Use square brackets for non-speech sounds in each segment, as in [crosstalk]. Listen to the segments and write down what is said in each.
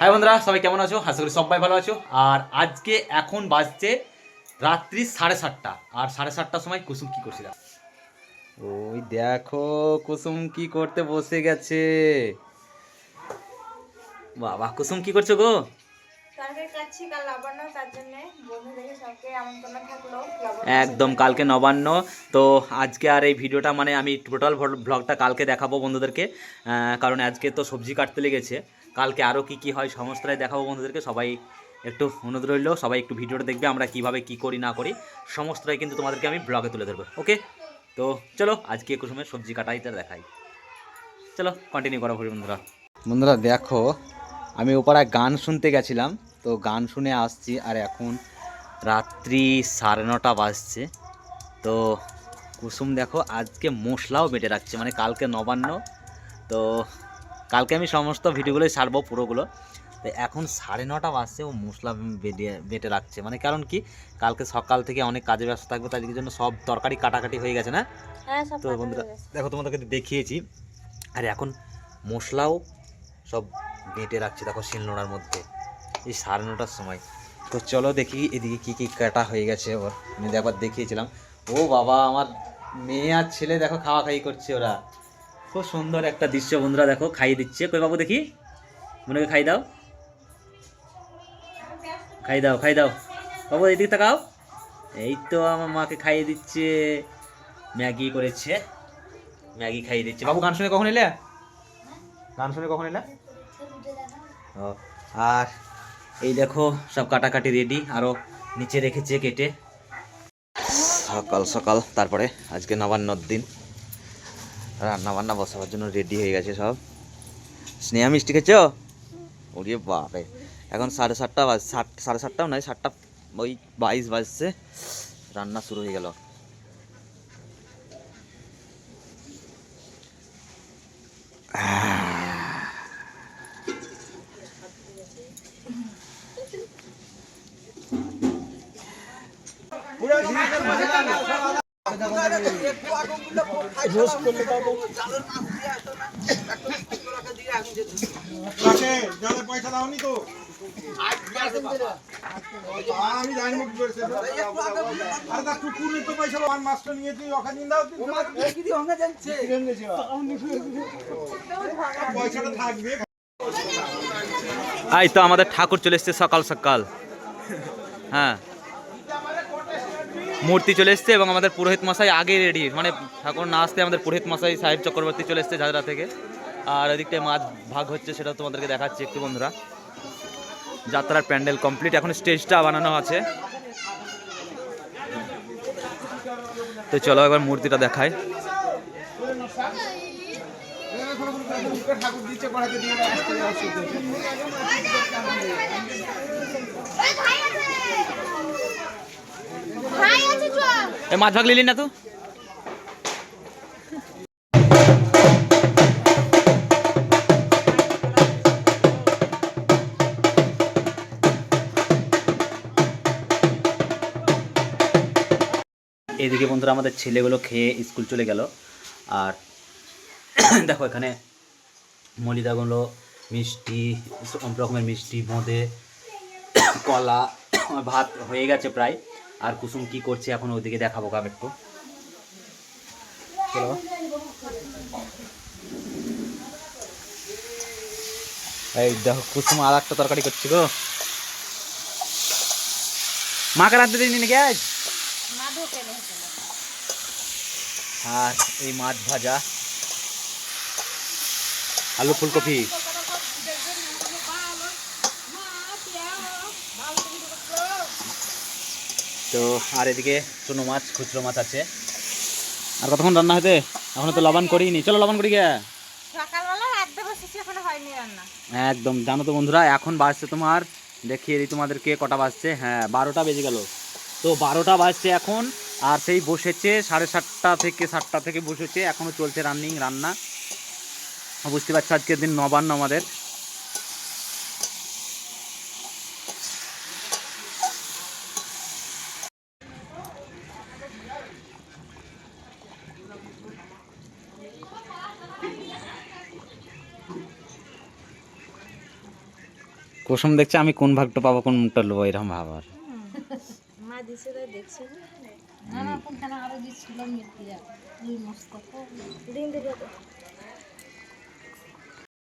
High বন্ধুরা সবাই কেমন আছো? আশা করি সবাই ভালো আছো। আর আজকে এখন বাজছে রাত্রি সাড়ে সাতটা। আর সাড়ে সাতটার সময় কুসুম কি করছিল? ওই দেখো কুসুম কি করতে বসে গেছে। বাবা কুসুম কি করছ গো? একদম কালকে নবান্ন। তো আজকে আর এই ভিডিওটা মানে আমি টোটাল ব্লগটা কালকে দেখাবো বন্ধুদেরকে। কারণ আজকে তো সবজি কাটতে লেগেছে। কালকে আরও কি কি হয় সমস্তটাই দেখাবো বন্ধুদেরকে। সবাই একটু অনুরোধ রইল, সবাই একটু ভিডিওটা দেখবে, আমরা কীভাবে কি করি, না করি, সমস্তটাই কিন্তু তোমাদেরকে আমি ব্লগে তুলে ধরবো, ওকে? তো চলো, আজকে কুসুমের সবজি কাটাইটা দেখাই। চলো কন্টিনিউ করো বন্ধুরা। বন্ধুরা, দেখো, আমি ওপাড়ায় গান শুনতে গেছিলাম, তো গান শুনে আসছি, আর এখন রাত্রি সাড়ে নটা বাজছে। তো কুসুম দেখো, আজকে মশলাও বেটে রাখছে মানে কালকে নবান্ন, তো কালকে আমি সমস্ত ভিডিওগুলোই ছাড়বো পুরোগুলো। তো এখন সাড়ে নটা বাজছে ও মশলা বেটে বেটে রাখছে। মানে কারণ কি? কালকে সকাল থেকে অনেক কাজে ব্যস্ত থাকবে তার জন্য সব তরকারি কাটাকাটি হয়ে গেছে না? হ্যাঁ তো বন্ধুরা দেখো তোমাদেরকে দেখিয়েছি। আর এখন মশলাও সব বেটে রাখছে দেখো শিলনোড়ার মধ্যে এই সাড়ে নটার সময়। তো চলো দেখি এদিকে কি কি কাটা হয়ে গেছে ওর। আমি একবার দেখিয়েছিলাম। ও বাবা আমার মেয়ে আর ছেলে দেখো খাওয়া খাই করছে ওরা। খুব সুন্দর একটা দৃশ্য বন্ধুরা দেখো, খাইয়ে দিচ্ছে। কই বাবু দেখি? মনে খাই দাও। খাই দাও খাই দাও। বাবু, এদিকে তাকাও। এই তো আমার মাকে খাইয়ে দিচ্ছে। ম্যাগি করেছে। ম্যাগি খাইয়ে দিচ্ছে। বাবু, গান শুনে কখন এলে? গান শুনে কখন এলে? ও, আর এই দেখো, সব কাটাকাটি রেডি। আরও নিচে রেখেছে কেটে। সকাল সকাল, তারপরে আজকে নবান্নর দিন। রান্না বান্না বসাবার জন্য রেডি হয়ে গেছে সব। স্নেহা মিষ্টি খেয়েছ? ওরে বাপরে। এখন সাড়ে সাতটা বাজ, সাত, সাড়ে সাতটাও নয়, সাতটা ওই বাইশ বাজছে। রান্না শুরু হয়ে গেল। মাস্টার নিয়েছি ওখানে এই তো আমাদের ঠাকুর চলে এসছে সকাল সকাল। হ্যাঁ। মূর্তি চলে এসছে এবং আমাদের পুরোহিত মশাই আগে রেডি। মানে ঠাকুর না আসতে আমাদের পুরোহিত মশাই সাহেব চক্রবর্তী চলে এসছে ঝাঁঝরা থেকে। আর ওদিকটায় মাছ ভাগ হচ্ছে সেটা তোমাদেরকে দেখাচ্ছি একটু বন্ধুরা। যাত্রার প্যান্ডেল কমপ্লিট। এখন স্টেজটা বানানো আছে। তো চলো একবার মূর্তিটা দেখায় ভাই আছে চল এ মাছ ভাগ লিলি না তো? এদিকে বন্ধুরা আমাদের ছেলেগুলো খেয়ে স্কুল চলে গেল। আর [coughs] দেখো এখানে মলিদাগুলো মিষ্টি রকমের মিষ্টি বোঁদে [coughs] কলা, [coughs] ভাত হয়ে গেছে প্রায়। আর কুসুম কি করছে এখন ওইদিকে দেখাবো কাপ একটু এই দেখো, কুসুম আর একটা তরকারি করছি গো। মাকে রাঁধতে দিইনি নাকি আজ? আর এই মাছ ভাজা। আলু ফুলকপি। তো আর এদিকে চুনো মাছ খুচরো মাছ আছে। আর কতক্ষণ রান্না হতে এখনও তো লবণ করিনি। চলো লবণ করি গে। সকালবেলা রাখতে বসেছি এখনও হয়নি রান্না। একদম জানো তো বন্ধুরা এখন বাজছে তোমার দেখিয়ে দিই তোমাদেরকে কটা বাজছে। হ্যাঁ বারোটা বেজে গেল। তো বারোটা বাজছে এখন আর সেই বসেছে সাড়ে সাতটা থেকে সাতটা থেকে বসেছে। এখনও চলছে রান্নিং রান্না। বুঝতে পারছ আজকের দিন নবান্ন আমাদের। কুসুম দেখছে আমি কোন ভাগটা পাবো কোন মুখটা নেব এরকম ভাবার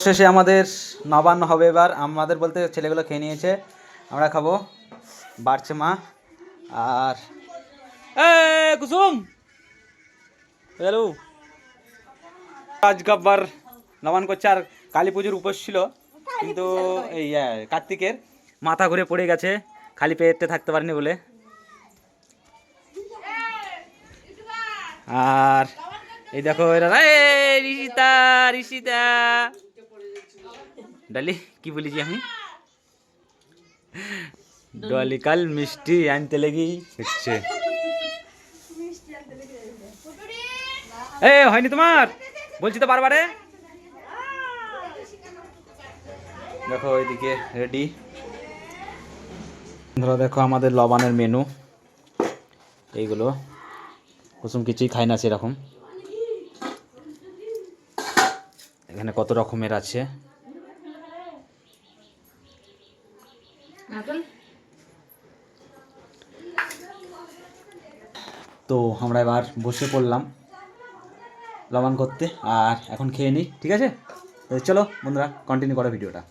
শেষে আমাদের নবান্ন হবে এবার। আমাদের বলতে ছেলেগুলো খেয়ে নিয়েছে। আমরা খাব বাড়ছে মা। আর কুসুম! হ্যালো। আজ গাব্বার নবান করছে আর কালী পুজোর উপোস ছিল। কিন্তু এই কার্তিকের মাথা ঘুরে পড়ে গেছে। খালি পেটে থাকতে পারেনি বলে। আর এই দেখো এরা ঋষিতা ঋষিতা। ডালি কি বলেছি আমি? ডলি কাল মিষ্টি আনতে লেগেই হচ্ছে। এ হয়নি তোমার? বলছি তো বারবারে। দেখো ওইদিকে রেডি ধরো দেখো আমাদের লবানের মেনু এইগুলো। কুসুম কিছুই খায় না সেরকম। এখানে কত রকমের আছে। তো আমরা এবার বসে পড়লাম লবণ করতে আর এখন খেয়ে নিই ঠিক আছে? তো চলো বন্ধুরা কন্টিনিউ করো ভিডিওটা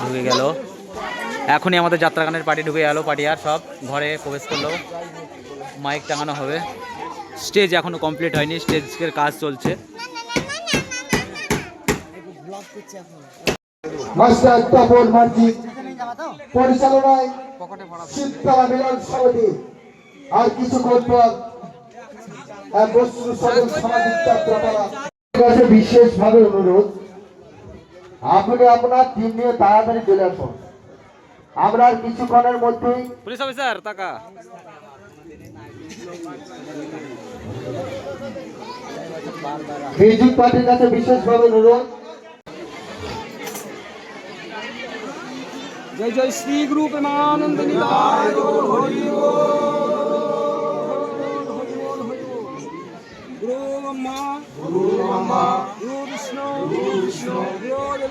ঢুকে গেল। এখনই আমাদের যাত্রাগানের পার্টি ঢুকে গেল পার্টি আর সব। ঘরে প্রবেশ করল। মাইক টাঙানো হবে। স্টেজ এখনও কমপ্লিট হয়নি স্টেজের কাজ চলছে। মাস্টার তপন পরিচালনায় মিলন সমিতি। আর পর কাছে বিশেষভাবে অনুরোধ। আপনি আপনার টিম নিয়ে তাড়াতাড়ি চলে আসুন। আমরা আর কিছুক্ষণের মধ্যেই পুলিশ অফিসার টাকা। মিউজিক পার্টির কাছে বিশেষভাবে অনুরোধ। জয় জয় শ্রী গুরু প্রেমানন্দ নিতাই। হরি গুরু ব্রহ্মা গুরু ব্রহ্মা গুরু বিষ্ণু। গুরু বিষ্ণু।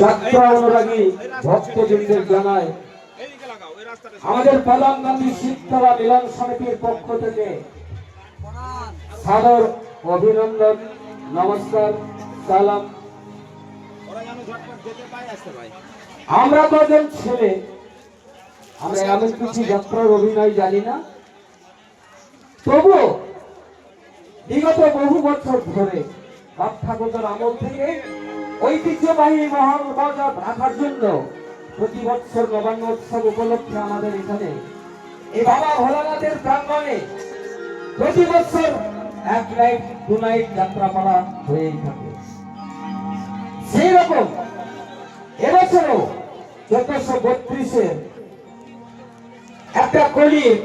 যাত্রা অনুরাগী ভক্তবৃন্দের জানায়, আমাদের প্রধান গান্ধী শীতলা মিলন সমিতির পক্ষ থেকে সাদর অভিনন্দন, নমস্কার, সালাম। আমরা কজন ছেলে, আমরা এমন কিছু যাত্রার অভিনয় জানি না। তবুও বিগত বহু বছর ধরে বাপ ঠাকুরের আমল থেকে ঐতিহ্যবাহী মহান বাজার রাখার জন্য প্রতি বছর নবান্ন উৎসব উপলক্ষে আমাদের এখানে এই বাবা ভোলানাথের প্রাঙ্গণে প্রতি বছর এক নাইট দু নাইট যাত্রাপালা হয়েই থাকে। সেই রকম এবছরও চোদ্দশো বত্রিশের একটা কলির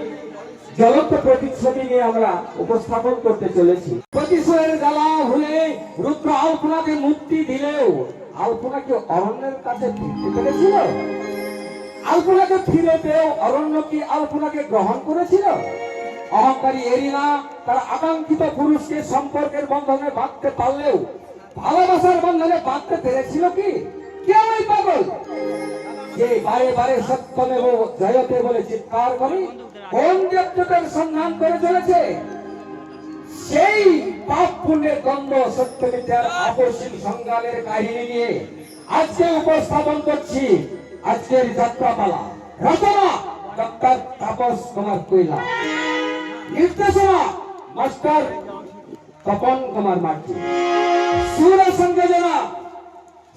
জ্বলন্ত প্রতিচ্ছবি নিয়ে আমরা উপস্থাপন করতে চলেছি। প্রতিশোধের জ্বালা হলে রুদ্র আলপনাকে মুক্তি দিলেও আলপনা কি অরণ্যের কাছে ফিরতে পেরেছিল? আলপনাকে ফিরে পেয়েও অরণ্য কি আলপনাকে গ্রহণ করেছিল? অহংকারী এরিনা তার আকাঙ্ক্ষিত পুরুষকে সম্পর্কের বন্ধনে বাঁধতে পারলেও ভালোবাসার বন্ধনে বাঁধতে পেরেছিল কি? কেউ পাগল! যে উপস্থাপন করছি আজকের যাত্রাপালা। রচনা ডক্টর তাপস কুমার কৈলা নির্দেশনা মাস্টার তপন কুমার মার্জি সুর সংযোজনা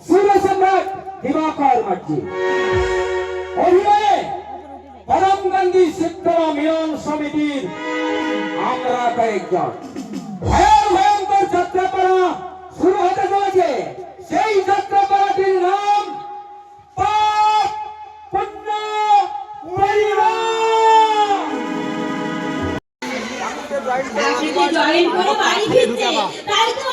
সুর সম্রাট দিবাকর মার্জি অভিনয়ে পরম গান্ধী শীতলা মিলন সমিতির আমরা কয়েকজন। ভয়ঙ্কর যাত্রাপাড়া শুরু হতে চলেছে। সেই যাত্রাপাড়াটির নাম পাপ পুণ্য জয়েন করে বাড়ি ফিরছে তাই তো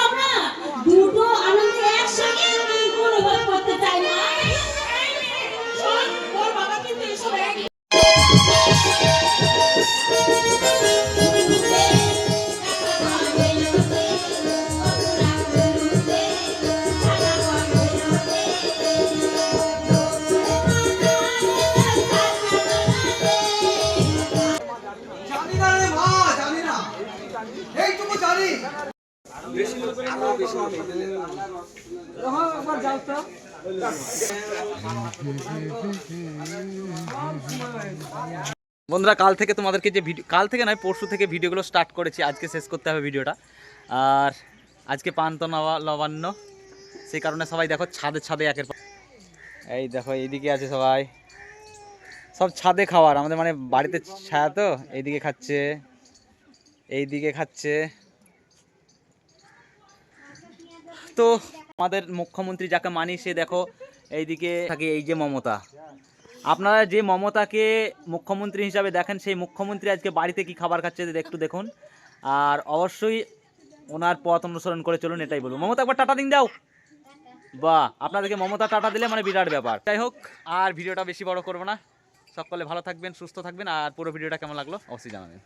বন্ধুরা, কাল থেকে তোমাদেরকে যে ভিডিও কাল থেকে নয়, পরশু থেকে ভিডিওগুলো স্টার্ট করেছি। আজকে শেষ করতে হবে ভিডিওটা। আর আজকে পান্ত নবান্ন। সেই কারণে সবাই দেখো ছাদে ছাদে একের এই দেখো, এইদিকে আছে সবাই। সব ছাদে খাওয়ার। আমাদের মানে বাড়িতে ছায়া তো, এইদিকে খাচ্ছে। এইদিকে খাচ্ছে। তো আমাদের মুখ্যমন্ত্রী যাকে মানি, সে দেখো এইদিকে থাকে এই যে মমতা। আপনারা যে মমতাকে মুখ্যমন্ত্রী হিসাবে দেখেন, সেই মুখ্যমন্ত্রী আজকে বাড়িতে কি খাবার খাচ্ছে একটু দেখুন। আর অবশ্যই ওনার পথ অনুসরণ করে চলুন, এটাই বলব। মমতা, একবার টাটা দিন দাও। বাহ, আপনাদেরকে মমতা টাটা দিলে মানে বিরাট ব্যাপার। যাই হোক, আর ভিডিওটা বেশি বড় করব না। সকলে ভালো থাকবেন, সুস্থ থাকবেন, আর পুরো ভিডিওটা কেমন লাগল অবশ্যই জানাবেন।